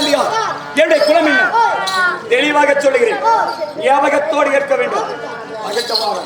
இல்லையா என்னுடைய குலம் என்ன? தெளிவாக சொல்லுகிறேன். ஞாபகத்தோடு கேட்க வேண்டும். அகட்டமாக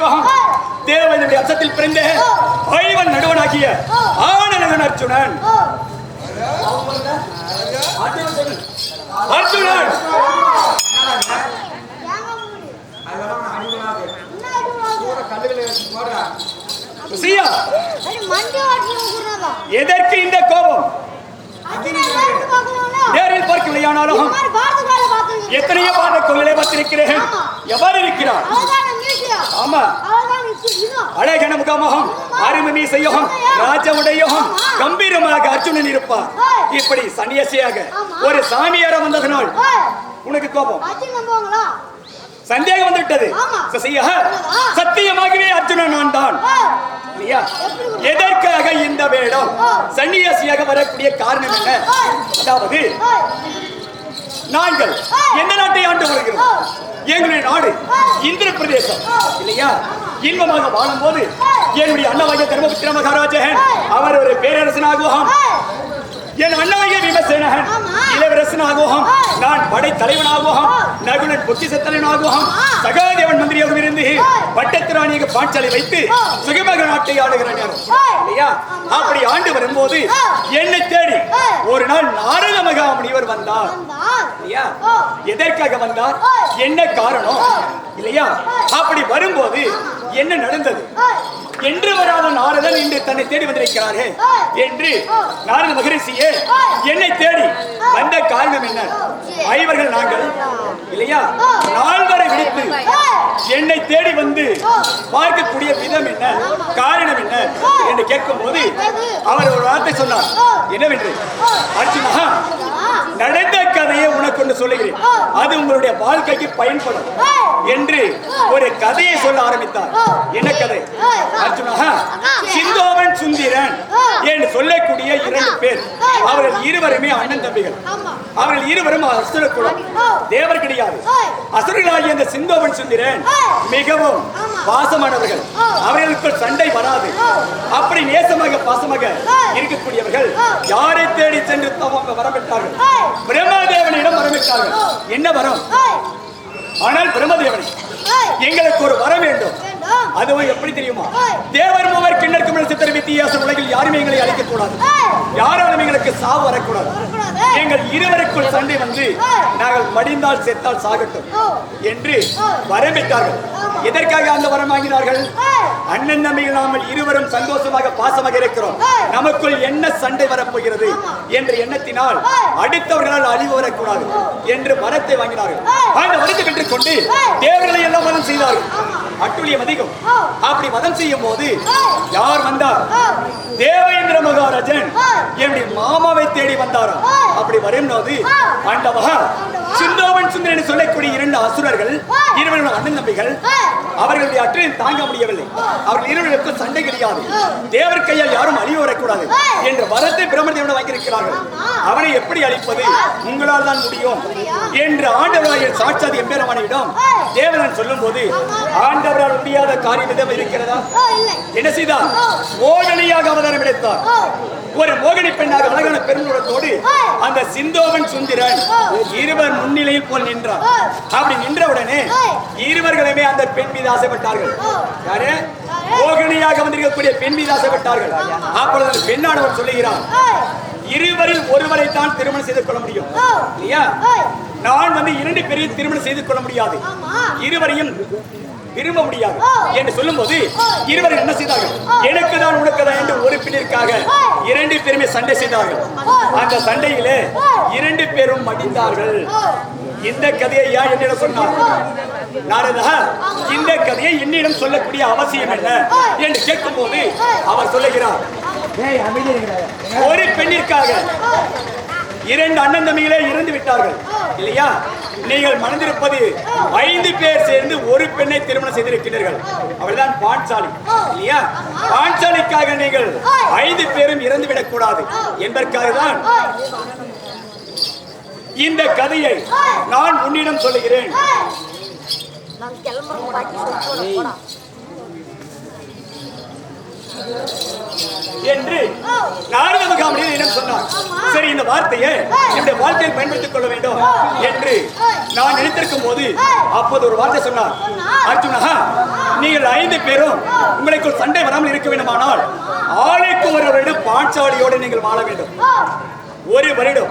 குந்தியவனுக்காகவும் தேவனுடைய அச்சத்தில் பிறந்த ஐவன் நடுவனாகிய ஆனந்தன் அர்ஜுனன். அர்ஜுனன் எதற்கு இந்த கோபம்? நேரில் பார்க்கலையானாலும் எத்தனையோ பாத கொள்ளையை பார்த்திருக்கிறேன் எவ்வாறு இருக்கிறார்? ஆமா. அழகன முகமகம் அருமணி செய்யகம் ராஜ உடையகம் கம்பீரமாக அர்ஜுனன் இருப்பார். இப்படி சன்னியாசியாக ஒரு சாமியார வந்ததனால் உனக்கு கோபம். சந்தேகம் வந்துவிட்டது. சத்தியமாகவே அர்ஜுனன் நான் தான் எதற்காக இந்த வேடம்? சன்னியாசியாக வரக்கூடிய காரணம் என்ன? அதாவது நாங்கள் எந்த நாட்டை ஆண்டு வருகிறோம்? எங்களுடைய நாடு இந்திர பிரதேசம். இல்லையா? இன்பமாக வாழும்போது என்னுடைய அண்ணவாகிய தர்மபுத்திர மகாராஜன் அவர் ஒரு பேரரசனாகுவாம் என் அண்ணாகிய விமசேனகன் ஆமா. இளவரசனாகுவாம் நான் படை தலைவனாகுவாம் நகுலன் பொக்கிச தலைவனாகுவாம் சகாதேவன் மந்திரியாக இருந்து பட்டத்திராணியாக பாஞ்சாலை வைத்து சுகமக நாட்டை ஆளுகிற நேரம். இல்லையா? அப்படி ஆண்டு வரும்போது என்னை தேடி ஒரு நாள் நாரத மகா முனிவர் வந்தார். இல்லையா? எதற்காக வந்தார்? என்ன காரணம்? இல்லையா? அப்படி வரும்போது என்ன நடந்தது? என்று வராத நாரதன் இன்று தன்னை தேடி வந்திருக்கிறாரே. என்று நாரத மகரிஷியே என்னை தேடி வந்த காரணம் என்ன? ஐவர்கள் நாங்கள் இல்லையா? நால்வரை விடுத்து என்னை தேடி வந்து பார்க்கக்கூடிய விதம் என்ன? காரணம் என்ன? என்று கேட்கும் போது அவர் ஒரு வார்த்தை சொன்னார். என்னவென்று? அர்ஜுனா நடந்த கதையை உனக்கு ஒன்று சொல்லுகிறேன். அது உங்களுடைய வாழ்க்கைக்கு பயன்படும் என்று ஒரு கதையை சொல்ல ஆரம்பித்தார். என்ன கதை? அர்ஜுனா சிந்தோவன் சுந்திரன் என்று சொல்லக்கூடிய இரண்டு பேர். அவர்கள் இருவருமே அண்ணன் தம்பிகள். அவர்கள் இருவரும் அசுர குலம் தேவர் கிடையாது. அசுரர்களாகிய அந்த சிந்தோவன் சுந்திரன் மிகவும் பாசமானவர்கள். அவர்களுக்குள் சண்டை வராது. அப்படி நேசமாக பாசமாக இருக்கக்கூடியவர்கள் யாரை தேடி சென்று தவங்க வரமிட்டார்கள்? பிரம்மதேவனிடம் வரமிட்டார்கள். என்ன வரம்? ஆனால் பிரம்மதேவனை எங்களுக்கு ஒரு வரம் வேண்டும். அதுவும் எப்படி தெரியுமா? தேவர் மூவர் கிண்ணற்கு மேல் சித்திர வித்தியாசம் உலகில் யாருமே எங்களை அழைக்கக் கூடாது யாராலும் எங்களுக்கு சாவு வரக்கூடாது. எங்கள் இருவருக்குள் சண்டை வந்து நாங்கள் மடிந்தால் செத்தால் சாகட்டும் என்று வரம்பிட்டார்கள் எதற்காக அந்த வரம் வாங்கினார்கள்? அண்ணன் தம்பிகள் நாமல் இருவரும் சந்தோஷமாக பாசமாக இருக்கிறோம். நமக்குள் என்ன சண்டை வரப்போகிறது என்ற எண்ணத்தினால் அடுத்தவர்களால் அழிவு வரக்கூடாது என்று வரத்தை வாங்கினார்கள். அந்த வரத்தை பெற்றுக் கொண்டு தேவர்களை எல்லாம் வதம் செய்தார்கள். அட்டுழியம் அதிகம். அப்படி வதம் செய்யும் போது யார் வந்தார்? தேவேந்திர மகாராஜன். என்னுடைய மாமாவை தேடி வந்தாராம். அப்படி வரும்போது ஆண்டவா சிந்தோவன் சுந்தரன் சொல்லக்கூடிய இரண்டு அசுரர்கள் இருவரும் அண்ணன் தம்பிகள் அவர்களுடைய அற்றையும் தாங்க முடியவில்லை. அவர்கள் இருவருக்கும் சண்டை கிடையாது. தேவர் கையால் யாரும் அழிவு வரக்கூடாது என்ற வரத்தை பிரம்மதேவனை வாங்கியிருக்கிறார்கள். அவனை எப்படி அழிப்பது? உங்களால் தான் முடியும் என்று ஆண்டவராய சாட்சாதி எம்பெருமானிடம் தேவனன் சொல்லும் போது ஆண்டவரால் முடியாத காரியம் எதுவும் இருக்கிறதா? என்ன செய்தார்? மோகனியாக அவதாரம் எடுத்தார். ஒரு மோகனி பெண்ணாக அழகான பெருங்குடத்தோடு அந்த சிந்தோவன் சுந்திரன் இருவர் முன்னிலையில் போல் நின்றார். அப்படி நின்றவுடனே இருவர்களுமே அந்த பெண் மீது ஆசைப்பட்டார்கள். யாரு? மோகினியாக வந்திருக்கக்கூடிய பெண் மீது ஆசைப்பட்டார்கள். அப்பொழுது அந்த பெண்ணானவர் சொல்லுகிறார் இருவரில் ஒருவரை தான் திருமணம் செய்து கொள்ள முடியும். இல்லையா? நான் வந்து இரண்டு பேரையும் திருமணம் செய்து கொள்ள முடியாது. இருவரையும் விரும்ப முடியாது என்று சொல்லும்போது இருவரும் என்ன செய்தார்கள்? எனக்கு தான் உனக்கு தான் என்று ஒரு பின்னிற்காக இரண்டு பேருமே சண்டை செய்தார்கள். அந்த சண்டையிலே இரண்டு பேரும் மடிந்தார்கள். இந்த கதையை யார் என்னிடம் சொன்னார்? நாரதா இந்த கதையை என்னிடம் சொல்லக்கூடிய அவசியம் என்ன? என்று கேட்கும்போது அவர் சொல்லுகிறார். ஒரு பெண்ணிற்காக இரண்டு அண்ணன் தம்பிகளே இறந்து விட்டார்கள். இல்லையா? நீங்கள் மணந்திருப்பது ஐந்து பேர் சேர்ந்து ஒரு பெண்ணை திருமணம் செய்திருக்கிறீர்கள் அவள்தான் பாஞ்சாலி இல்லையா? பாஞ்சாலிக்காக நீங்கள் ஐந்து பேரும் இறந்து விடக்கூடாது என்பதற்காக தான் இந்த கதையை நான் உன்னிடம் சொல்லுகிறேன் நான் கிளம்புறோம் பாட்டி சொல்லி போடா என்று நாரத மகாமணியர் என்னிடம் சொன்னார். சரி இந்த வார்த்தையை என்னுடைய வாழ்க்கையில் பயன்படுத்திக் கொள்ள வேண்டும் என்று நான் நினைத்திருக்கும் போது அப்போது ஒரு வார்த்தை சொன்னார். அர்ஜுனா நீங்கள் ஐந்து பேரும் உங்களுக்குள் சண்டை வராமல் இருக்க வேண்டுமானால் ஆளுக்கு ஒரு வருடம் பாஞ்சாலியோடு நீங்கள் வாழ வேண்டும். ஒரு வருடம்.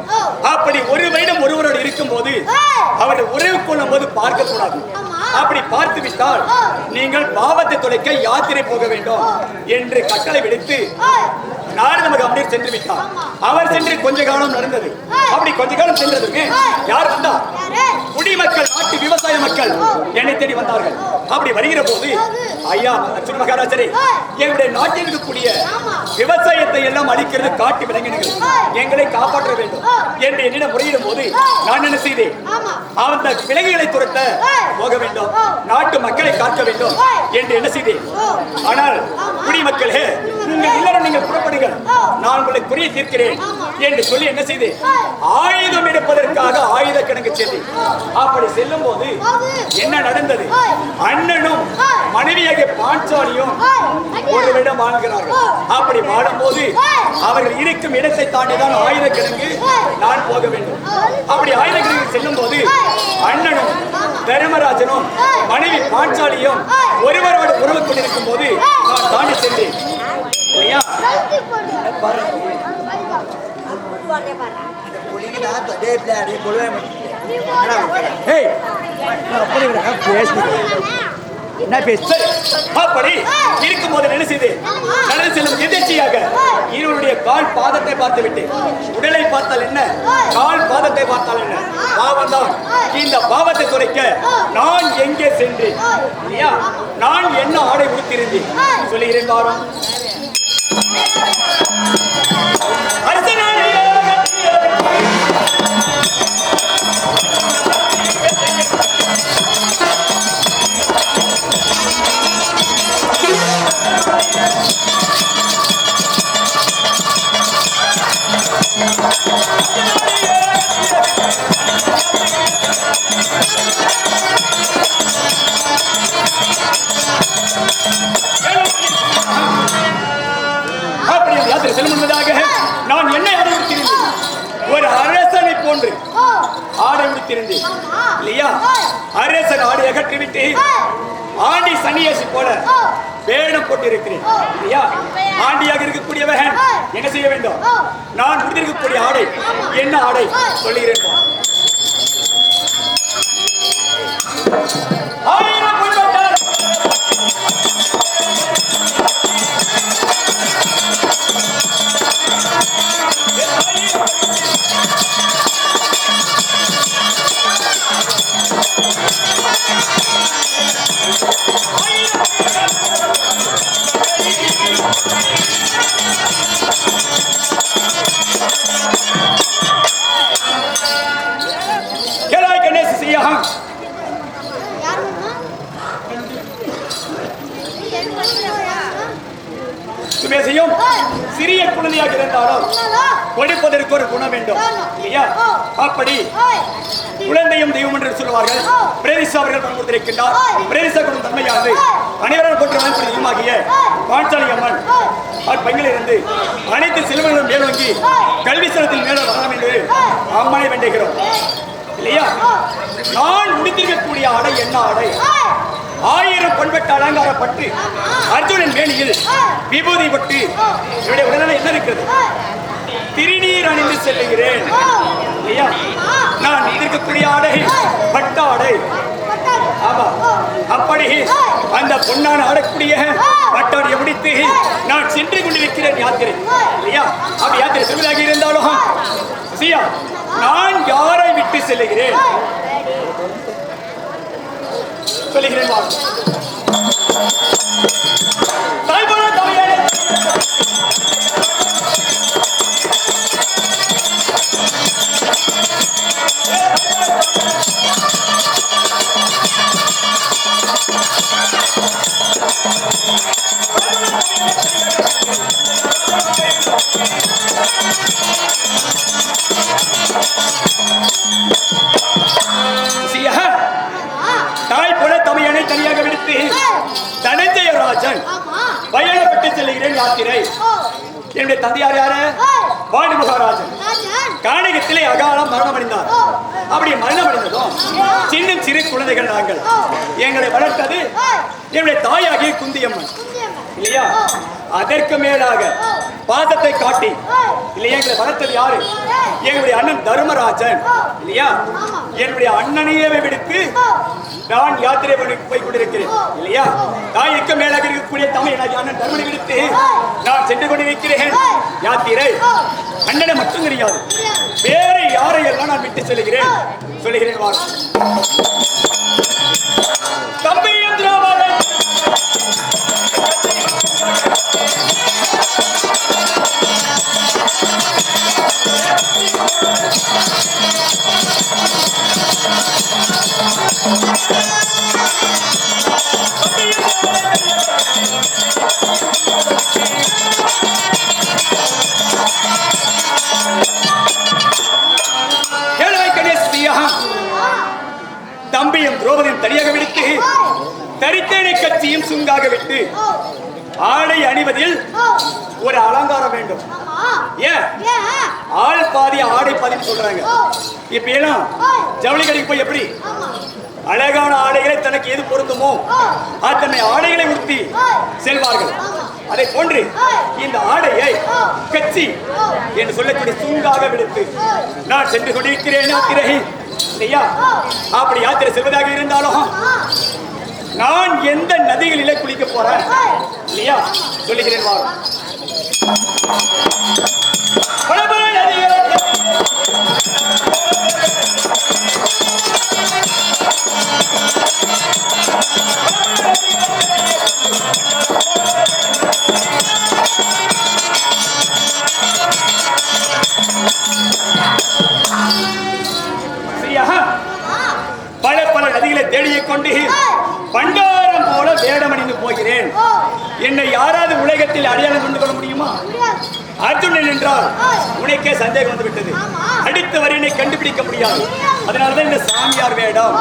அப்படி ஒரு வருடம் ஒருவரோடு இருக்கும் போது அவருடைய உறவு கொள்ளும் போது பார்க்க கூடாது அப்படி பார்த்து விட்டால் நீங்கள் பாவத்தை துளைக்க யாத்திரை போக வேண்டும் என்று கட்டளை விடுத்து நாரத மகாமணியர் சென்று விட்டார் அவர் சென்று கொஞ்ச காலம் நடந்தது. அப்படி கொஞ்ச காலம் சென்றதுக்கு யார் வந்தார் குடிமக்கள் நாட்டு விவசாய மக்கள் என்னை தேடி வந்தார்கள். அப்படி வருகிற போது ஐயா அர்ஜுன மகாராஜரே எங்களுடைய நாட்டில் இருக்கக்கூடிய விவசாயத்தை எல்லாம் அழிக்கிறது காட்டு விலங்கினங்கள் எங்களை காப்பாற்ற வேண்டும். என்று என்னிடம் முறையிடும் போது நான் என்ன செய்தேன்? அந்த விலங்குகளை துரத்த போக வேண்டும். நாட்டு மக்களை காக்க வேண்டும் என்று என்ன செய்தேன். ஆனால் குடிமக்களே உங்கள் இல்லறம் நீங்கள் புறப்படுங்கள். நான் உங்களை குறிய தீர்க்கிறேன் என்று சொல்லி என்ன செய்தேன்? ஆயுதம் எடுப்பதற்காக ஆயுத கிணக்கு சென்றேன் அப்படி செல்லும் போது என்ன நடந்தது? அண்ணனும் மனைவியாகிய பாஞ்சாலியும் ஒருவரிடம் வாழ்கிறார்கள் அப்படி வாழும்போது அவர்கள் இருக்கும் இடத்தை தாண்டிதான் ஆயுத கிடங்கு நான் போக வேண்டும். அப்படி ஆயுத கிடங்கு செல்லும் போது அண்ணனும் தர்மராஜனும் மனைவி பாஞ்சாலியும் ஒருவரோடு உறவு கொண்டிருக்கும் போது நான் தாண்டி சென்றேன். இல்லையா ஏய் என்ன பேசு? அப்படி இருக்கும் போது என்ன செய்து. நடந்து செல்லும் எதிர்ச்சியாக இருவருடைய கால் பாதத்தை பார்த்து விட்டு உடலை பார்த்தால் என்ன? கால் பாதத்தை பார்த்தால் என்ன? பாவம் தான் இந்த பாவத்தை குறைக்க நான் எங்கே சென்றேன்? இல்லையா? நான் என்ன ஆடை உடுத்திருந்தேன் சொல்லுகிறேன் வாரம் நான் என்ன ஆடை உடுத்திருந்தேன் ஒரு அரசனை போன்று ஆடை இல்லையா? அரசன் ஆடை அகற்றிவிட்டு ஆண்டி சன்னியாசி போல வேடம் போட்டிருக்கிறேன் இல்லையா? ஆண்டியாக இருக்கக்கூடியவன் என்ன செய்ய வேண்டும்? நான் உடுத்திருக்கக்கூடிய ஆடை. என்ன ஆடை? சொல்லுகிறேன். அப்படி குழந்தையும் தெய்வம் என்று சொல்வார்கள் பிரேரிசா அவர்கள் பண்புத்திருக்கின்றார் பிரேரிசா குணம் தன்மையானது அனைவரும் போன்ற தெய்வமாகிய பாஞ்சாலி அம்மன் அவர் பெண்களிலிருந்து அனைத்து செல்வங்களும் மேலோங்கி கல்வி செலத்தில் மேலே வரலாம் என்று அம்மனை வேண்டுகிறோம். இல்லையா? நான் முடித்திருக்கக்கூடிய ஆடை என்ன ஆடை? ஆயிரம் பொன்பட்ட அலங்காரப்பட்டு அர்ஜுனன் மேனியில் விபூதி பட்டு என்னுடைய உடனே என்ன இருக்கிறது? அணிந்து செல்லுகிறேன். நான் இருக்கக்கூடிய ஆடை பட்டாடை. ஆமா. அப்படி அந்த பொன்னான ஆடக்கூடிய பட்டாடியை முடித்து நான் சென்று கொண்டிருக்கிறேன் யாத்திரை. இல்லையா அப்படி யாத்திரை செல்வதாக இருந்தாலும் சியா நான் யாரை விட்டு செல்லுகிறேன்? சொல்லுகிறேன் தாய்மொழி தமிழே தாய் போல தமிழனை தனியாக விடுத்து தனஞ்சய ராஜன் பயணப்பட்டு செல்லுகிறேன் யாத்திரை. என்னுடைய தந்தையார் யாரு? வாணி மகாராஜன். ராஜன். காணிகத்திலே அகாலம் மரணம் அடைந்தார் ஓ. அப்படி மரணம் அடைந்ததும் சின்ன சிறு குழந்தைகள் நாங்கள். எங்களை வளர்த்தது என்னுடைய தாயாகிய குந்தியம்மன். குந்தியம்மா இல்லையா? அதற்கு மேலாக பாதத்தை காட்டி இல்லையா எங்களை வளர்த்தது யாரு? எங்களுடைய அண்ணன் தர்மராஜன். இல்லையா? என்னுடைய அண்ணனையே விடுத்து நான் யாத்திரை பண்ணி போய் கொண்டிருக்கிறேன். இல்லையா? தாய்க்கு மேலாக இருக்கக்கூடிய தமிழ் எனக்கு அண்ணன் தர்மனை விடுத்து நான் சென்று கொண்டிருக்கிறேன். யாத்திரை? அண்ணனை மட்டும் தெரியாது. வேறு யாரை எல்லாம் நான் விட்டு செல்கிறேன்? சொல்லுகிறேன் வாங்க. தம்பி என்று இப்ப எல்லாம் ஜவுளி கடைக்கு போய் எப்படி? அழகான ஆடைகளை தனக்கு எது பொருந்துமோ அத்தனை ஆடைகளை உடுத்தி செல்வார்கள். அதை போன்று இந்த ஆடையை கச்சி என்று சொல்லக்கூடிய சுங்காக விடுத்து நான் சென்று கொண்டிருக்கிறேன் யாத்திரை இல்லையா அப்படி யாத்திரை செல்வதாக இருந்தாலும் நான் எந்த நதிகளிலே குளிக்க போறேன்? இல்லையா சொல்லுகிறேன் வா பண்டாரம் போல வேடமணிந்து போகிறேன். என்னை யாராவது உலகத்தில் அடையாளம் கொண்டு கொள்ள முடியுமா அர்ஜுனன் என்றால் உனக்கே சந்தேகம் வந்து விட்டது அடுத்த வரை என்னை கண்டுபிடிக்க முடியாது. அதனாலதான் இந்த சாமியார் வேடம்.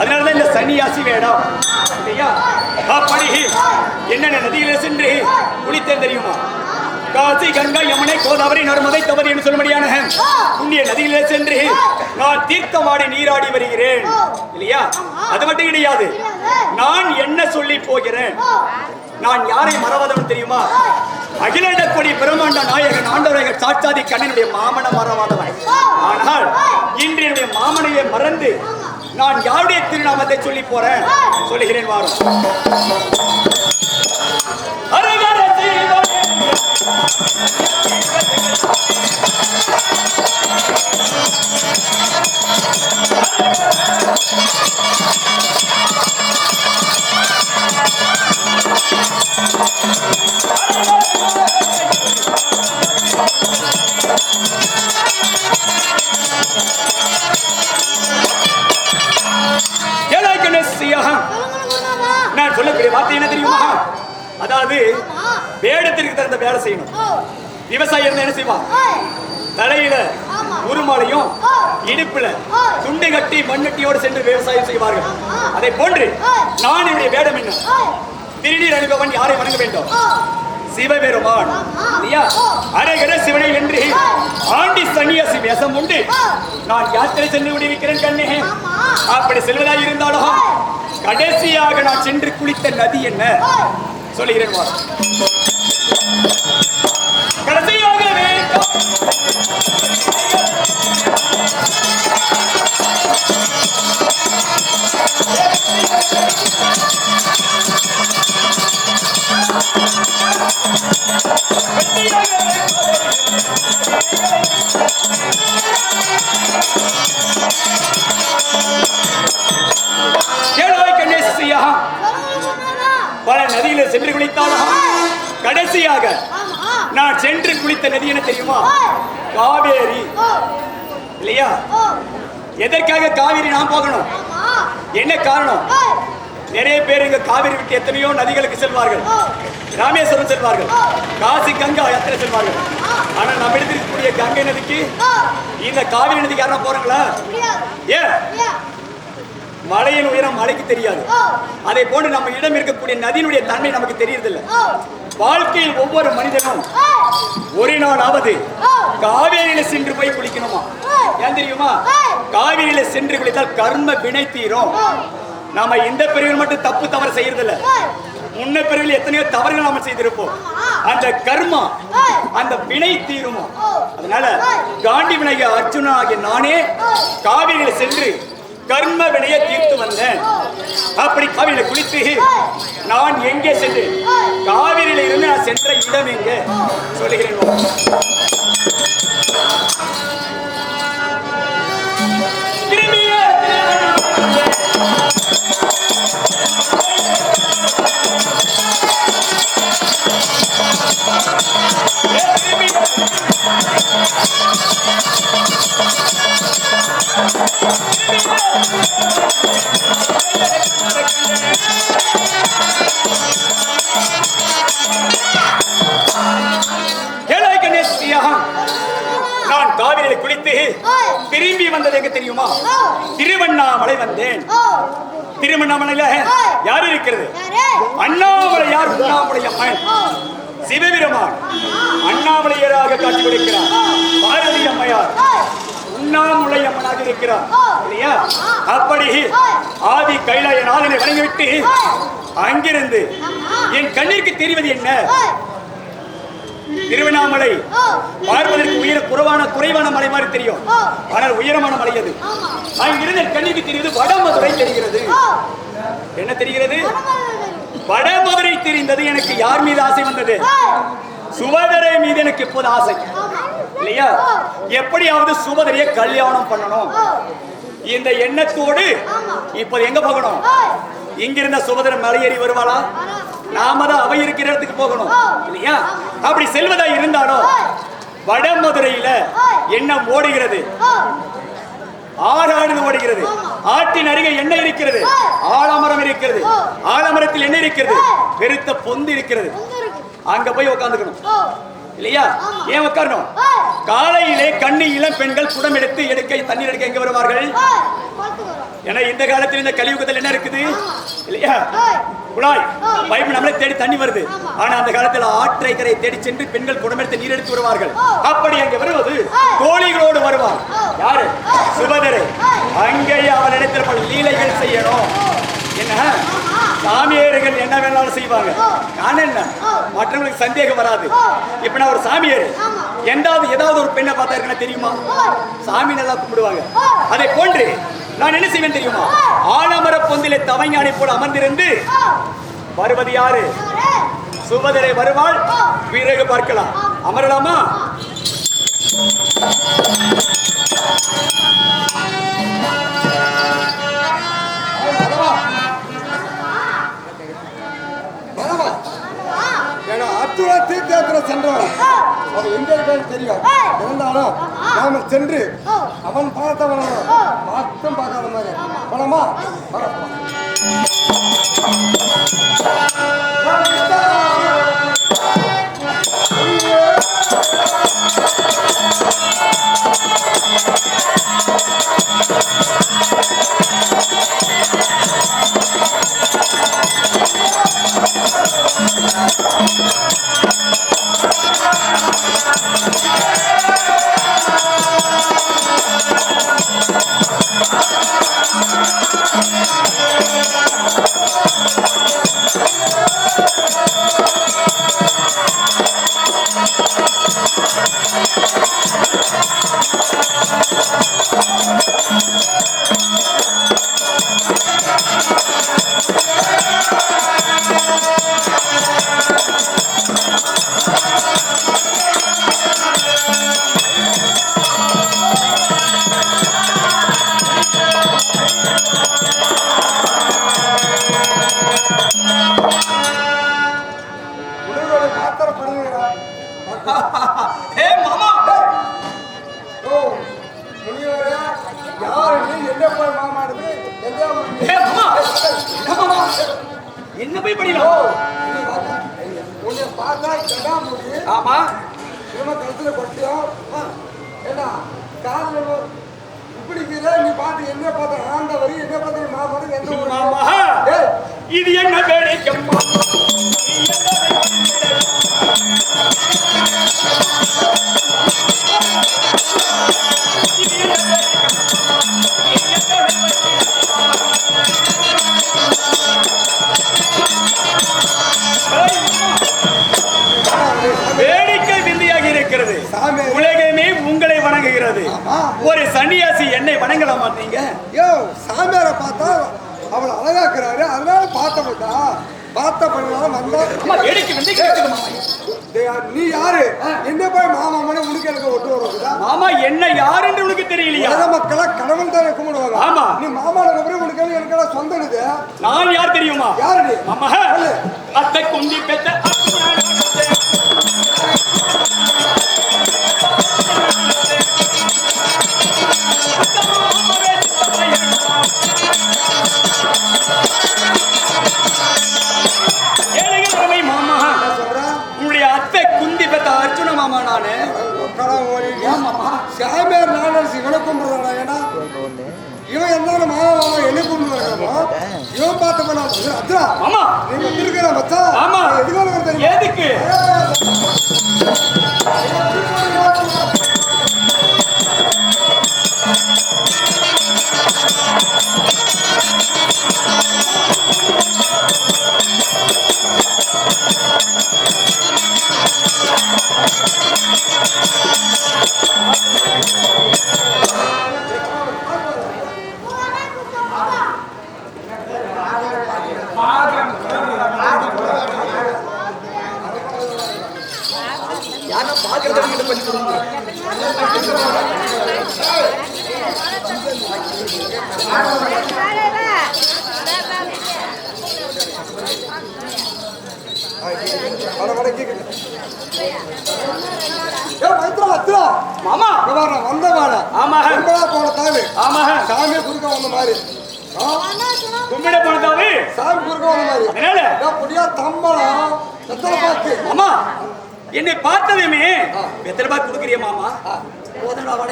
அதனாலதான் இந்த சன்னியாசி வேடம். இல்லையா? அப்படி என்னென்ன நதியில சென்று குளித்தேன் தெரியுமா? காசி கங்கா யமுனை கோதாவரி நர்மதை தவறி என்று சொல்லும்படியான புண்ணிய நதியிலே சென்று நான் தீர்த்தமாடி நீராடி வருகிறேன். இல்லையா? அது மட்டும் கிடையாது. நான் என்ன சொல்லி போகிறேன்? நான் யாரை மறவாதவன் தெரியுமா? அகில கொடி பிரம்மாண்ட நாயகன் ஆண்டவரக சாட்சாதி கண்ணனுடைய மாமன மறவாதவன். ஆனால் இன்று என்னுடைய மாமனையை மறந்து நான் யாருடைய திருநாமத்தை சொல்லி போறேன்? சொல்லுகிறேன் வாரம் Thank you. வேடத்திற்கு தகுந்த வேலை செய்யணும். விவசாயி இருந்தா என்ன செய்வான்? தலையில உருமாலையும் இடுப்புல துண்டை கட்டி மண்ணட்டியோடு சென்று விவசாயம் செய்வார்கள். அதை போன்று நான் என்னுடைய வேடம் என்ன? திருநீர் அணிபவன் யாரை வணங்க வேண்டும்? சிவபெருமான். அரகர சிவனை என்று ஆண்டி சன்னியாசி வேஷம் உண்டு. நான் யாத்திரை சென்று கொண்டிருக்கிறேன் கண்ணே. அப்படி செல்வதாக இருந்தாலும் கடைசியாக நான் சென்று குளித்த நதி என்ன? சொல்லுகிறேன் Thank you. நான் சென்று குளித்த நதி என்ன தெரியுமா? காவேரி. இல்லையா? எதற்காக காவேரி நான் போகணும்? என்ன காரணம்? நிறைய பேர் இங்க காவிரி விட்டு எத்தனையோ நதிகளுக்கு செல்வார்கள். ராமேஸ்வரம் செல்வார்கள். காசி கங்கா யாத்திரை செல்வார்கள். ஆனா நம்ம இருக்கக்கூடிய கங்கை நதிக்கு இந்த காவிரி நதிக்கு யாரா போறாங்களா? முடியா மலையின் உயரம் மலைக்கு தெரியாது. அதே போன்று நம்ம இடம் இருக்கக்கூடிய நதியினுடைய தன்மை நமக்கு தெரியறதில்ல. வாழ்க்கையில் ஒவ்வொரு மனிதனும் ஒரு நாளாவது காவேரியில சென்று போய் குளிக்கணுமா? ஏன் தெரியுமா? காவிரியில சென்று குளித்தால் கர்ம வினை தீரும். நாம இந்த பிரிவில் மட்டும் தப்பு தவறு செய்யறதில்ல. முன்ன பிரிவில் எத்தனையோ தவறுகள் நாம செய்திருப்போம். அந்த கர்மா அந்த வினை தீருமா? அதனால காண்டி வினைய அர்ஜுனா ஆகிய நானே காவிரியில சென்று கர்ம வினையை தீர்த்து வந்தேன். அப்படி காவிரியில குளித்து நான் எங்கே சென்றேன் காவிரியில இருந்து நான் சென்ற இடம் எங்கே? சொல்லுகிறேன். திரும்பிய யாரு அண்ணாமலை யார்? உண்ணாமலை அம்மன் சிவபெருமான். அண்ணாமலையராக காட்சி கொடுக்கிறார். பாரதி அம்மையார். ஓ உண்ணாமுலை அம்மனாக இருக்கிறார். இல்லையா? அப்படி ஆதி கைலாய நாதனை வணங்கிவிட்டு அங்கிருந்து என் கண்ணிற்கு தெரிவது என்ன? திருவண்ணாமலை. ஓ பார்ப்பதற்கு உயர குறைவான குறைவான மலை மாதிரி தெரியும். ஆனால் உயரமான மலை அது. அங்கிருந்து கண்ணிக்கு கண்ணிற்கு தெரிவது வடமதுரை தெரிகிறது. என்ன தெரிகிறது? வடமதுரை தெரிந்தது. எனக்கு யார் மீது ஆசை வந்தது? சுபதரை மீது எனக்கு இப்போது ஆசை? இல்லையா? எப்படியாவது சுபதரையை கல்யாணம் பண்ணணும். இந்த எண்ணத்தோடு ஆமா இப்போது எங்க போகணும்? இங்கிருந்த சுபதரை மலையேறி வருவாளா? நாம தான் அவ இருக்கிற இடத்துக்கு போகணும். இல்லையா? அப்படி செல்வதா இருந்தாலும் வடமதுரையில எண்ணம் ஓடுகிறது. ஓ ஆறாடுது ஓடுகிறது ஆட்டின் அருகே என்ன இருக்கிறது. ஆலமரம் இருக்கிறது. ஆலமரத்தில் என்ன இருக்கிறது. பெருத்த பொந்து இருக்கிறது. அங்க போய் உட்காந்துக்கணும் இல்லையா? ஏன் உட்காரணும் காலையிலே கண்ணி இளம் பெண்கள் குடம் எடுத்து எடுக்க தண்ணீர் எடுக்க எங்க வருவார்கள்? ஏன்னா இந்த காலத்துல இந்த கலியுகத்தில் என்ன இருக்குது? இல்லையா? குழாய். பைப் நம்மளே தேடி தண்ணி வருது. ஆனா அந்த காலத்தில் ஆற்றை கரை தேடி சென்று பெண்கள் குடமெடுத்து நீர் எடுத்து வருவார்கள். அப்படி அங்கே வருவது கோழிகளோடு வருவார். யாரு? சுபதரை. ஓ. அங்கேயே அவனிடத்தில் பல லீலைகள் செய்யணும். என்ன? சாமியார்கள் என்ன வேணாலும் செய்வாங்க. நான் என்ன. மற்றவங்களுக்கு சந்தேகம் வராது. இப்ப நான் ஒரு சாமியார். எந்தாவது ஏதாவது ஒரு பெண்ணை பார்த்தா இருக்குன்னா தெரியுமா? சாமி நல்லா கும்பிடுவாங்க. அதை போன்று நான் என்ன செய்வேன் தெரியுமா? ஆலமர பொந்திலே தவஞானி போல அமர்ந்திருந்து வருவது யாரு? சுபதரை வருவாள். பிறகு பார்க்கலாம். அமரலாமா? அர்ஜுனா தீர்த்தயாத்திரை சென்றவன். அவன் எங்க இருக்கான்னு தெரியும். இருந்தாலும். நாம சென்று அவன் பார்த்தவன. பார்த்தும் பார்க்காத மாதிரி. பணமா? பரப்பா நீ பார்த்து என்ன பார்த்த ஆண்டவரி என்ன பார்த்து மாமாடு எந்த? மாமா இது என்ன வேடிக்கை பார்த்த பண்ணலாம் வந்தா மாமா. நீ யாரு? என்ன போய் மாமா உனக்கு எனக்கு ஒட்டு மாமா என்ன யாருன்னு உனக்கு தெரியலையா? உலக மக்களா தானே கும்பிடுவாங்க? ஆமா. நீ மாமாவோட அப்புறம் உனக்கு எனக்கு சொந்தம் இது நான் யார் தெரியுமா? யாரு மாமா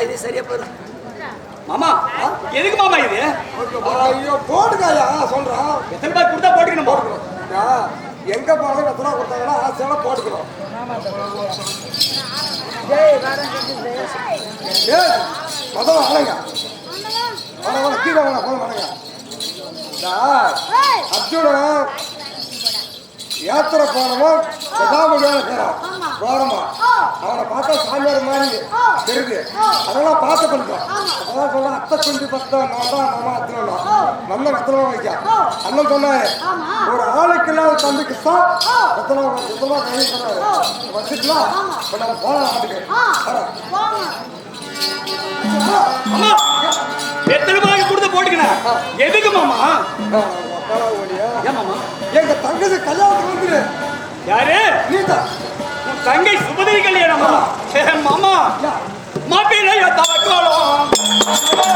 வாடா இது சரியா போயிடும். மாமா எதுக்கு மாமா இது? ஐயோ போட்டுக்காயா சொல்றான். எத்தனை ரூபாய் கொடுத்தா போட்டுக்கணும் போட்டுக்கணும் எங்க போனாலும் எத்தனை கொடுத்தாங்கன்னா ஆசையோட போட்டுக்கணும். ஏய் முதல்ல வணங்க வணங்க கீழே வணங்க போல வணங்க அர்ஜுனன் யாத்திரை போனவன் சதாமுடியான பேரன் ரோரமா அவனை பார்த்தா சாமியார் மாதிரி தெரியுது அதெல்லாம் பார்த்து பண்ணிட்டோம் அதான் சொல்ல அத்தை குஞ்சு பத்த நான் தான் மாமா அத்தனை நல்ல ரத்தனமா வைக்க. அண்ணன் சொன்னாரு ஒரு ஆளுக்கு இல்லாத தம்பிக்கு தான் ரத்தனம் ரத்தமா கை சொன்னாரு. வச்சுக்கலாம் இப்ப நம்ம நாட்டுக்கு. மாமா எத்தனை கொடுத்து போட்டுக்கணும் எதுக்கு மாமா? ஏன் மாமா? எங்க தங்கச்சி கல்யாணத்துக்கு வந்துரு. யாரு? நீதான் தங்கை சுபதிரி கல்யாணமா ஏ, மாமா. மாப்பிள்ளைய தவக்கோலம் ஏ,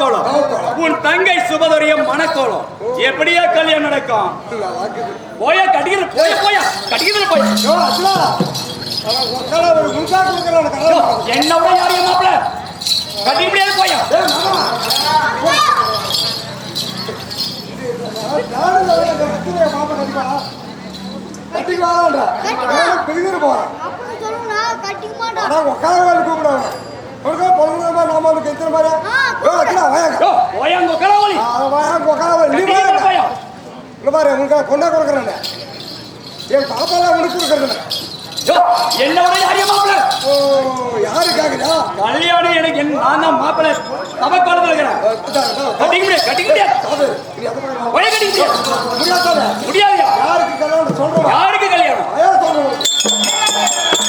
தவக்கோலம் உன் தங்கை சுபதரியம் மணக்கோலம் எப்படியா கல்யாணம் நடக்கும் போயா கடிக்கிற போயா போயா கடிக்கிற போயா. என்ன விட யாரையும் மாப்பிள்ள கட்டிக்க முடியாது போயா ஏய், மாமா. நானும் இந்த வேலை கத்திரியை மாமா கட்டிப்பா. கட்டிக்கு வாடான்றா. நானும் பிரிஞ்சிட்டு போறேன். அப்படின்னு சொல்லுங்க யோ போயா அங்க உட்கார ஆ, வாயாங்க, உக்கால வேலை. நீ கட்டிக்கிற வாயாங்க. போயா. இங்க பாரு, உனக்கு கொண்டா கொடுக்கறேன். என் பாப்பாலாம் உனக்கு கொடுக்கறது யோ, என்ன ஓ யாருக்காகடா கல்யாணம் எனக்கு என்ன- நான் தான் மாப்பிள்ள. தவக்காலத்தில் இருக்கிறேன். கட்டிக்க முடியாது கட்டிக்க முடியாது. முடியாது. யாருக்கு கல்யாணம் சொல்றோம் யாருக்கு கல்யாணம்? சொல்றோம்